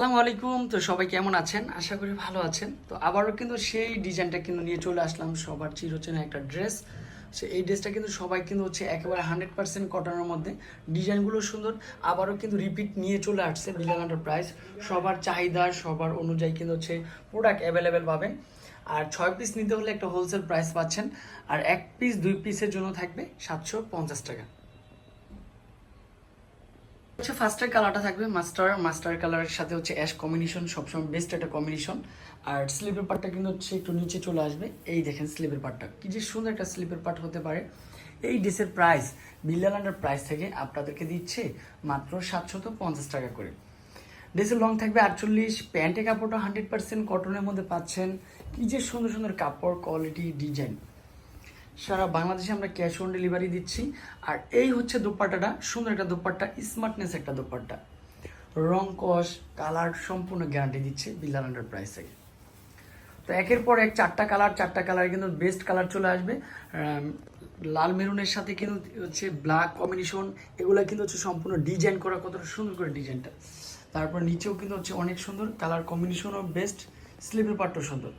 আসসালামু আলাইকুম। তো সবাই কেমন আছেন? আশা করি ভালো আছেন। তো আবারও কিন্তু সেই ডিজাইনটা কিন্তু নিয়ে চলে আসলাম। সবার চিরচেনা একটা ড্রেস। সে এই ড্রেসটা কিন্তু সবাই কিন্তু হচ্ছে একেবারে হান্ড্রেড পার্সেন্ট কটনের মধ্যে। ডিজাইনগুলো সুন্দর। আবারও কিন্তু রিপিট নিয়ে চলে আসছে বিলাল প্রাইস সবার চাহিদা, সবার অনুযায়ী কিন্তু হচ্ছে প্রোডাক্ট অ্যাভেলেবেল পাবেন। আর ছয় পিস নিতে হলে একটা হোলসেল প্রাইস পাচ্ছেন। আর এক পিস দুই পিসের জন্য থাকবে সাতশো পঞ্চাশ টাকা। হচ্ছে ফার্স্টের কালারটা থাকবে মাস্টার মাস্টার কালারের সাথে হচ্ছে অ্যাশ কম্বিনেশন সবসময় বেস্ট একটা কম্বিনেশন আর স্লিপের পার্টটা কিন্তু হচ্ছে একটু নিচে চলে আসবে। এই দেখেন স্লিপের পার্টটা কি যে সুন্দর একটা স্লিপের পার্ট হতে পারে। এই ড্রেসের প্রাইস বিল্লালান্ডার প্রাইস থেকে আপনাদেরকে দিচ্ছে মাত্র সাতশত পঞ্চাশ টাকা করে। ড্রেসের লং থাকবে আটচল্লিশ প্যান্টের কাপড়টা হান্ড্রেড পার্সেন্ট কটনের মধ্যে পাচ্ছেন। কি যে সুন্দর সুন্দর কাপড় কোয়ালিটি ডিজাইন সারা বাংলাদেশে আমরা ক্যাশ অন ডেলিভারি দিচ্ছি। আর এই হচ্ছে দোপাট্টাটা, সুন্দর একটা দোপাট্টা স্মার্টনেস একটা দোপাট্টা। রং কস কালার সম্পূর্ণ গ্যারান্টি দিচ্ছে বিল্লাল আন্ডার প্রাইস থেকে তো একের পর এক চারটা কালার চারটা কালার কিন্তু বেস্ট কালার চলে আসবে। লাল মেরুনের সাথে কিন্তু হচ্ছে ব্ল্যাক কম্বিনেশন এগুলো কিন্তু হচ্ছে সম্পূর্ণ ডিজাইন করা, কতটা সুন্দর করে ডিজাইনটা তারপর নিচেও কিন্তু হচ্ছে অনেক সুন্দর কালার কম্বিনেশনও বেস্ট স্লিপের পার্টও সুন্দর।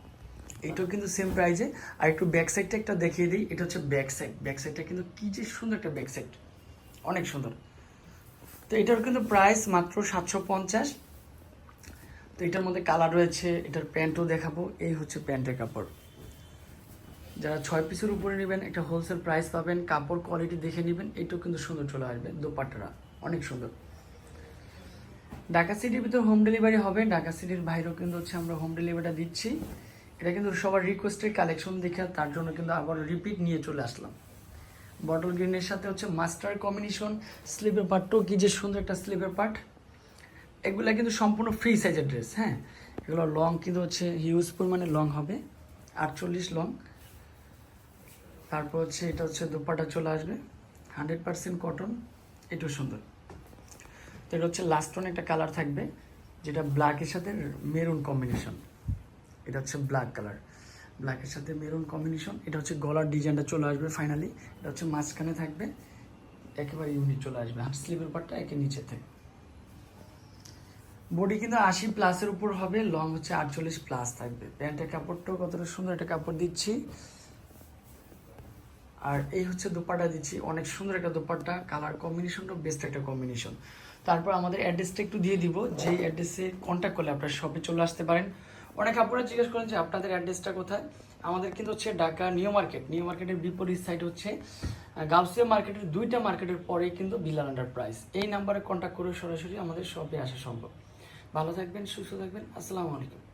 এটাও কিন্তু সেম প্রাইজে আর একটু ব্যাক সাইডটা একটা দেখিয়ে দিই, এটা হচ্ছে ব্যাক সাইড ব্যাক সাইডটা কিন্তু কি যে সুন্দর একটা ব্যাক সাইড অনেক সুন্দর। তো এটার কিন্তু প্রাইস মাত্র সাতশো পঞ্চাশ। তো এটার মধ্যে কালার রয়েছে, এটার প্যান্টও দেখাবো। এই হচ্ছে প্যান্টের কাপড়। যারা ছয় পিসের উপরে নেবেন, একটা হোলসেল প্রাইস পাবেন, কাপড় কোয়ালিটি দেখে নেবেন, এটাও কিন্তু সুন্দর চলে আসবে দোপাট্টারা অনেক সুন্দর। ঢাকা সিটির ভিতর হোম ডেলিভারি হবে। ঢাকা সিটির বাইরেও কিন্তু হচ্ছে আমরা হোম ডেলিভারিটা দিচ্ছি। এটা কিন্তু সবার রিকোয়েস্টের কালেকশন দেখে তার জন্য কিন্তু আবার রিপিট নিয়ে চলে আসলাম। বটল গ্রিনের সাথে হচ্ছে মাস্টার কম্বিনেশন স্লিপের পার্টটাও কি যে সুন্দর একটা স্লিপের পার্ট এগুলা কিন্তু সম্পূর্ণ ফ্রি সাইজের ড্রেস হ্যাঁ? এগুলো লং কিন্তু হচ্ছে হিউজ পরিমাণে লং হবে, আটচল্লিশ লং তারপর হচ্ছে এটা হচ্ছে দুপাটা চলে আসবে হান্ড্রেড পার্সেন্ট কটন এটাও সুন্দর। তো এটা হচ্ছে লাস্ট একটা কালার থাকবে, যেটা ব্ল্যাকের সাথে মেরুন কম্বিনেশন এটা হচ্ছে ব্ল্যাক কালার ব্ল্যাকের সাথে মেরুন কম্বিনেশন এটা হচ্ছে গলার ডিজাইনটা চলে আসবে ফাইনালি এটা হচ্ছে মাঝখানে থাকবে, একেবারে ইউনিট চলে আসবে, হাফ স্লিভের পার্টটা একে নিচে থেকে। বডি কিন্তু আশি প্লাসের উপর হবে লং হচ্ছে আটচল্লিশ প্লাস থাকবে। প্যান্টের কাপড়টাও কতটা সুন্দর, একটা কাপড় দিচ্ছি। আর এই হচ্ছে দোপাট্টা দিচ্ছি, অনেক সুন্দর একটা দোপাট্টা কালার কম্বিনেশনটাও বেস্ট একটা কম্বিনেশন তারপর আমাদের অ্যাড্রেসটা একটু দিয়ে দিব, যেই অ্যাড্রেসে কন্ট্যাক্ট করলে আপনারা শপে চলে আসতে পারেন। অনেক আপনারা জিজ্ঞেস করেন যে আপনাদের অ্যাড্রেসটা কোথায়? আমাদের কিন্তু হচ্ছে ঢাকা নিউ মার্কেট। নিউ মার্কেটের বিপরীত সাইড হচ্ছে গাউসিয়া মার্কেটের দুইটা মার্কেটের পরেই কিন্তু বিলাল এন্টারপ্রাইজ এই নাম্বারে কন্ট্যাক্ট করে সরাসরি আমাদের শপে আসা সম্ভব। ভালো থাকবেন, সুস্থ থাকবেন। আসসালামু আলাইকুম।